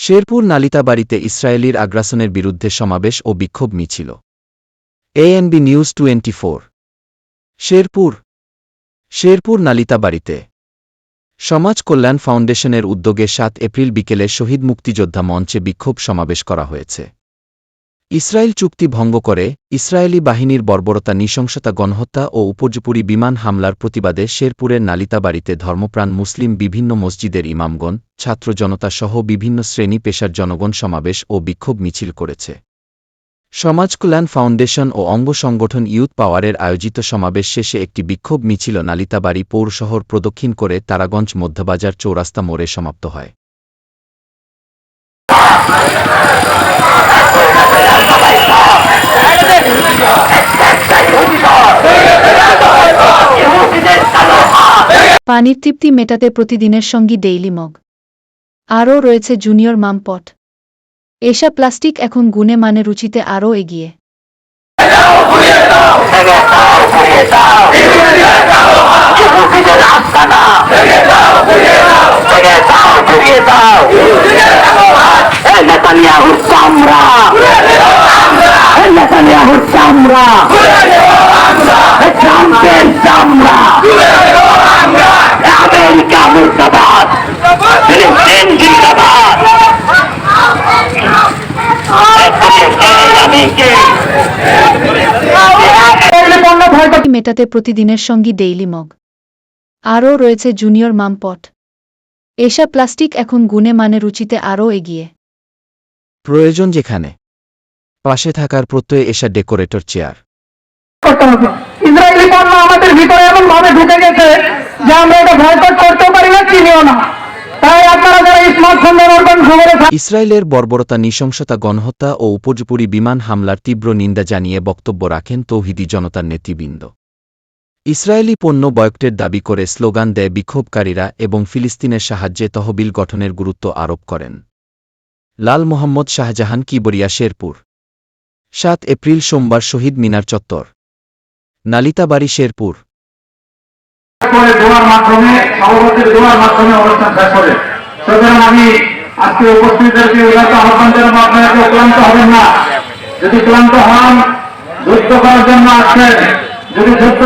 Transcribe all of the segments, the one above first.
শেরপুর নালিতাবাড়িতে ইসরায়েলির আগ্রাসনের বিরুদ্ধে সমাবেশ ও বিক্ষোভ মিছিল। ANB news twenty Sherpur. Sherpur নালিতাবাড়িতে। সমাজ কল্যাণ ফাউন্ডেশনের উদ্যোগে সাত এপ্রিল বিকেলে শহীদ মুক্তিযোদ্ধা মঞ্চে বিক্ষোভ সমাবেশ করা হয়েছে। ইসরায়েল চুক্তি ভঙ্গ করে, ইসরায়েলি বাহিনীর বর্বরতা, নৃশংসতা, গণহত্যা ও উপর্যুপুরি বিমান হামলার প্রতিবাদে শেরপুরের নালিতাবাড়িতে ধর্মপ্রাণ মুসলিম বিভিন্ন মসজিদের ইমামগণ, ছাত্র জনতা সহ বিভিন্ন শ্রেণি পেশার জনগণ সমাবেশ ও বিক্ষোভ মিছিল করেছে। সমাজ কল্যাণ ফাউন্ডেশন ও অঙ্গ সংগঠন ইউথ পাওয়ারের আয়োজিত সমাবেশ শেষে একটি বিক্ষোভ মিছিল নালিতাবাড়ি পৌরশহর প্রদক্ষিণ করে তারাগঞ্জ মধ্যবাজার চৌরাস্তা মোড়ে সমাপ্ত হয়। পানির তৃপ্তি মেটাতে প্রতিদিনের সঙ্গী ডেইলি মগ। আরও রয়েছে জুনিয়র মামপট। এসা প্লাস্টিক এখন গুণে মানে রুচিতে আরও এগিয়ে। নেতানিয়াহুর চামড়া। ট্রাম্পের চামড়া। আমেরিকা মুর্দাবাদ। ফিলিস্তিন জিন্দাবাদ। মেটাতে প্রতিদিনের সঙ্গী ডেইলি মগ আরও রয়েছে জুনিয়র মামপট এসা প্লাস্টিক এখন গুণে মানে রুচিতে আরও এগিয়ে। প্রয়োজন যেখানে। পাশে থাকার প্রত্যয়ে এসা ডেকোরেটর চেয়ার। ইসরায়েলি পণ্য আমাদের ভিতরে এমন ভাবে ঢুকে গেছে যে আমরা এটা বয়কট করতেও পারি না চিনিও না। তাই আপনারা যারা স্মার্টফোন ব্যবহার করেন ইসরায়েলের বর্বরতা নৃশংসতা গণহত্যা ও উপর্যুপরি বিমান হামলার তীব্র নিন্দা জানিয়ে বক্তব্য রাখেন তৌহিদি জনতার নেতৃবৃন্দ। ইসরায়েলি পণ্য বয়কটের দাবি করে স্লোগান দেয় বিক্ষোভকারীরা এবং ফিলিস্তিনের সাহায্যে তহবিল গঠনের গুরুত্ব আরোপ করেন। লাল মোহাম্মদ শাহজাহান কিবরিয়া শেরপুর। সাত এপ্রিল সোমবার শহীদ মিনার চত্বর। নালিতাবাড়ি শেরপুর। আমি আজকে ক্লান্ত হবেন না। যদি ক্লান্ত হন যুদ্ধ করার জন্য যদি যুদ্ধ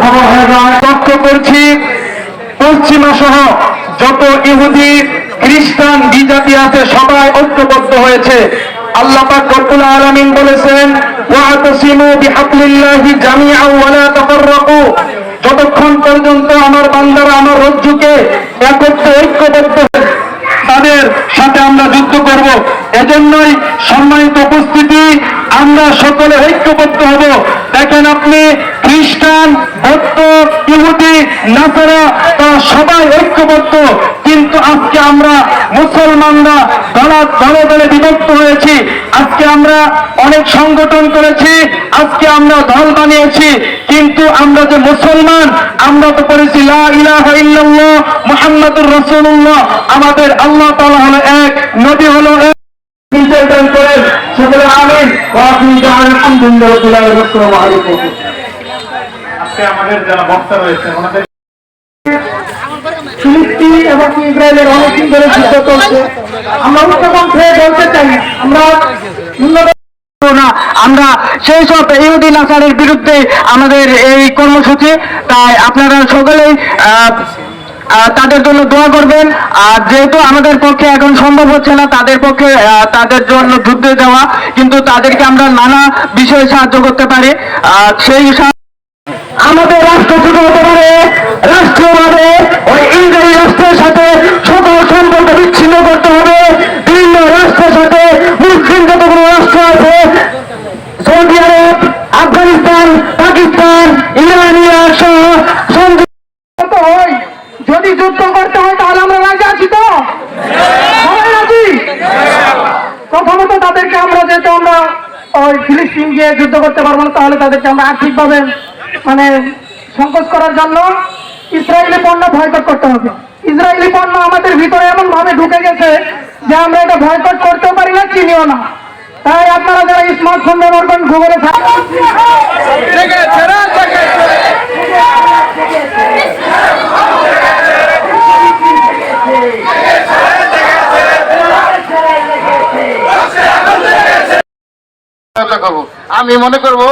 খবর হয়ে যায় তথ্য করছি পশ্চিমা সহ যত ইহুদি, খ্রিস্টান, বিজাতি আছে, সবাই ঐক্যবদ্ধ হয়েছে। আল্লাহ পাক রব্বুল আলামিন বলেছেন, ওয়াতাসিমু বিহাবলিল্লাহি জামিআন ওয়া লা তাফাররাকু। যতক্ষণ পর্যন্ত আমার বান্দারা আমার রজ্জুকে ঐক্যবদ্ধ তাদের সাথে আমরা যুদ্ধ করব, এজন্যই সম্মানিত উপস্থিতি, আমরা সকলে ঐক্যবদ্ধ হব। দেখেন আপনি খ্রিস্টান, বৌদ্ধ, ইহুদি, নাসারা, তারা সবাই ঐক্যবদ্ধ। কিন্তু আজকে আমরা মুসলমানরা দলা, দলে দলে বিভক্ত হয়েছি। আজকে আমরা অনেক সংগঠন করেছি, আজকে আমরা দল বানিয়েছি, কিন্তু আমরা যে মুসলমান, আমরা তো করেছি মুহাম্মাদুর রাসূলুল্লাহ। আমাদের আল্লাহ তাআলা হলো এক, নবী হলো এক। আমাদের যারা বক্তা রয়েছে এবং ইসরায়েলের অনেকদিন ধরে যুদ্ধ চলছে। আমরা উচ্চকণ্ঠে বলতে চাই, আমরা আমরা সেই সব ইহুদি নাসারের বিরুদ্ধে আমাদের এই কর্মসূচি, তাই আপনারা সকলেই তাদের জন্য দোয়া করবেন। আর যেহেতু আমাদের পক্ষে এখন সম্ভব হচ্ছে না, তাদের পক্ষে তাদের জন্য যুদ্ধে যাওয়া কিন্তু তাদেরকে আমরা নানা বিষয়ে সাহায্য করতে পারি। সেই আমাদের রাষ্ট্র হতে পারে রাষ্ট্রভাবে ওই ইংরেজি রাষ্ট্রের সাথে সকল সম্পর্ক বিচ্ছিন্ন করতে হবে বিভিন্ন রাষ্ট্রের সাথে মুসলিম যতগুলো রাষ্ট্র আছে সৌদি আরব আফগানিস্তান পাকিস্তান ইরান ইরাক সহ সন্ধি করতে হয় যদি যুদ্ধ করতে হয় তাহলে আমরা রাজি আছি তো সবাই রাজি প্রথমত তাদেরকে আমরা যেহেতু আমরা ওই ফিলিস্তিন গিয়ে যুদ্ধ করতে পারব না, তাহলে তাদেরকে আমরা আর্থিকভাবে মানে সংকোচ করার জন্য ইসরায়েলি পণ্য ভয়কট করতে হবে। ইসরায়েলি পণ্য আমাদের ভিতরে এমন ভাবে ঢুকে গেছে যে আমরা এটা ভয়কট করতেও পারি না, চিনিও না। তাই আপনারা যারা স্মার্টফোন ব্যবহার করেন গুগলে আলোচনা করব। আমি মনে করব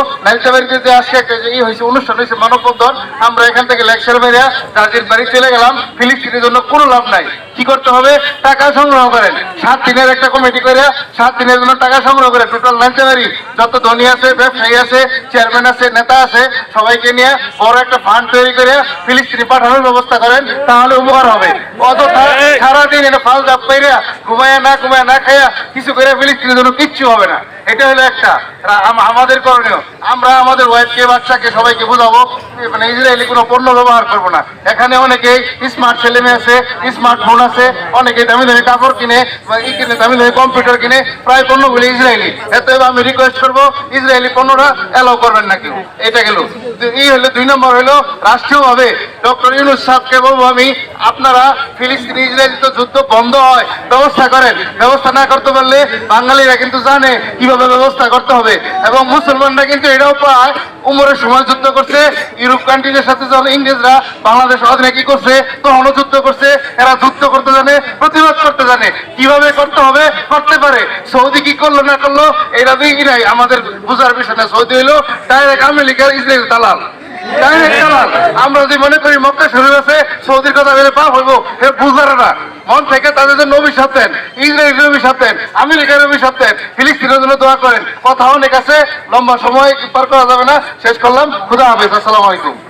সাহেবের যে আজকে একটা ই হয়েছে, অনুষ্ঠান হয়েছে মানববন্ধন, আমরা এখান থেকে লেকচার মেরে রাজের বাড়ি চলে গেলাম, ফিলিস্তিনের জন্য কোনো লাভ নাই। কি করতে হবে? টাকা সংগ্রহ করেন সাত দিনের একটা কমিটি করে সাত দিনের জন্য টাকা সংগ্রহ করে। টোটাল নাইলচাবাড়ি যত ধনী আছে ব্যবসায়ী আছে চেয়ারম্যান আছে নেতা আছে সবাইকে নিয়ে বড় একটা ফান্ড তৈরি করে ফিলিস্তিনি পাঠানোর ব্যবস্থা করেন তাহলে উপকার হবে। অযথা সারাদিন এটা ফাল জাপ পাইরা ঘুমায়া না ঘুমায়া না খাইয়া কিছু করে ফিলিস্তিনের জন্য কিচ্ছু হবে না। এটা হলো একটা। আমাদের করণীয়। আমরা আমাদের ওয়াইফকে বাচ্চাকে সবাইকে বোঝাবো মানে ইসরায়েলি কোনো পণ্য ব্যবহার করব না। এখানে অনেকে স্মার্ট ছেলে মেয়ে আছে স্মার্ট ফোন আছে, অনেকে দামি দামি কাপড় কিনে কিনে, দামি দামি কম্পিউটার কিনে, প্রায় পণ্যগুলি ইসরায়েলি। এত আমি রিকোয়েস্ট করব, ইসরায়েলি পণ্যটা অ্যালাউ করবেন না কেউ। এটা গেল। এই হলো, দুই নম্বর হলো, রাষ্ট্রীয়ভাবে ডক্টর ইউনুস সাহেবকে বলব আমি আপনারা ফিলিস্তিন, ইসরায়েলি তো যুদ্ধ বন্ধ হয়, ব্যবস্থা করেন। ব্যবস্থা না করতে পারলে বাঙালিরা কিন্তু জানে কীভাবে ব্যবস্থা করতে হবে। এবং মুসলমানরা কিন্তু এটাও পায়, উমরের সময় যুদ্ধ করছে, ইউরোপ কান্ট্রিজের সাথে যখন ইংরেজরা বাংলাদেশ অধীনে কি করছে, তখনও যুদ্ধ করছে, এরা যুদ্ধ করতে জানে, প্রতিবাদ করতে জানে। কীভাবে করতে হবে? করতে পারে। সৌদি কি করল, না করল এটা দিই নাই। আমাদের বুঝার বিষয় না। সৌদি হইল ডাইরেক্ট আমেরিকার ইসরায়েল দালাল। আমরা যে মনে করি মক্কা শুরু হয়েছে সৌদির কথা বেড়ে পাপ হইব হে বুঝার না। মন থেকে তাদের জন্য নবী দেন, ইসরায়েলের অভিশাপ দেন, আমেরিকার অভিশাপ দেন, ফিলিস্তিনের জন্য দোয়া করেন। কথা অনেক আছে, লম্বা সময় পার করা যাবে না। শেষ করলাম, খুদা হাফেজ, আসসালামু আলাইকুম।